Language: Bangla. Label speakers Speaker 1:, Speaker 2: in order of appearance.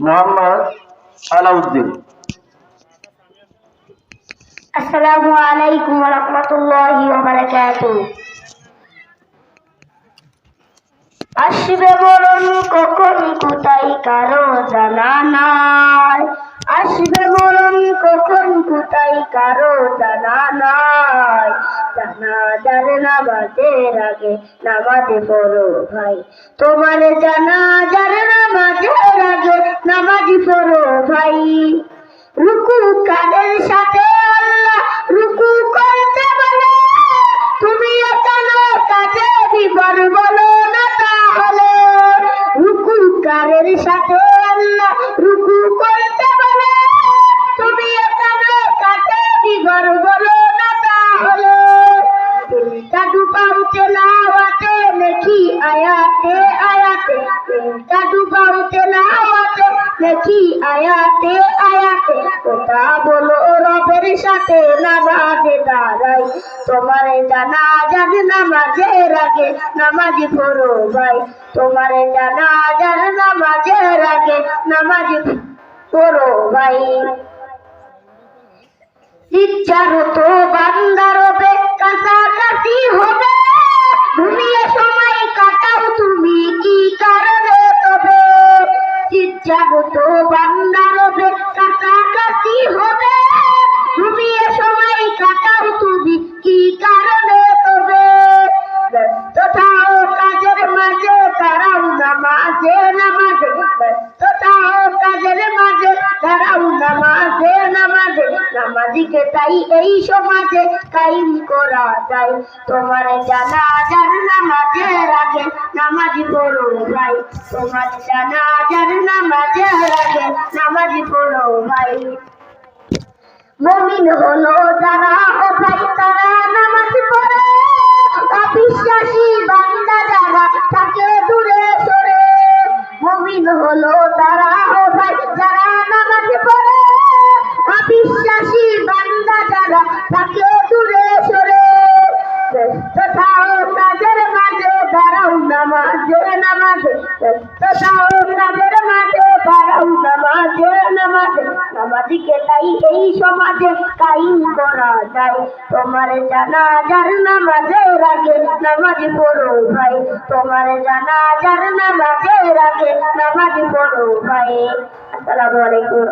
Speaker 1: মোহাম্মদ আলাউদ্দিন
Speaker 2: আসসালামু আলাইকুম ওয়া রাহমাতুল্লাহি ওয়া আসবে মরণ কখন কোথায় কারও জানা নাই। আসবে মরণ কখন কোথায় কারও জানা নাই। জানা জানে নামাজের আগে নামাজে পড়ো ভাই। তোমার জানা, জানে নামাজের আগে নামাজি পড়ো ভাই। রুকু কাদের সাথে আল্লাহ, রুকু করতে বলে। তুমি কেন কাজে বিবর বলো না তাহলে। রুকু কাদের সাথে আয়াতে আয়াতে দিলটা ডুবাউতে লাওয়াতে দেখি আয়াতে আয়াতে, কথা বলো রবের সাথে নামাজে দাঁড়াই। তোমার জানা জান নামাজের আগে নামাজি পড়ো ভাই তোমার জানা জান নামাজের আগে নামাজি পড়ো ভাই ইচ্ছারত বান্দারবে ইচ্ছারত বান্দারবে কাছাকাছি হবে। ঘুমিয়ে সময় কাটাও তুমি কি কারণে তবে? ব্যস্ততা কাজের মাঝে তারাও নামাজে নামাজে। ব্যস্ততা কাজের মাঝে তারাও নামাজে নামাজে। নামাজিকে তাই এই সমাজে কাইম করা যায়। তোমার জানা জান নামাজের আগে পড়ো ভাই তোমার জানা জান নামাজ আগে নামাজ পড়ো ভাই মমিন হলো যারা ও ভাই নামাজে কাজের মাঝে দাঁড়াও নামাজে নামাজে। নামাজিকে তাই এই সমাজে কাইম করা যায়। তোমার জানা যার নামাজের আগে নামাজ পড়ো ভাই। তোমার জানা যার নামাজের আগে নামাজ পড়ো ভাই। আসসালামু আলাইকুম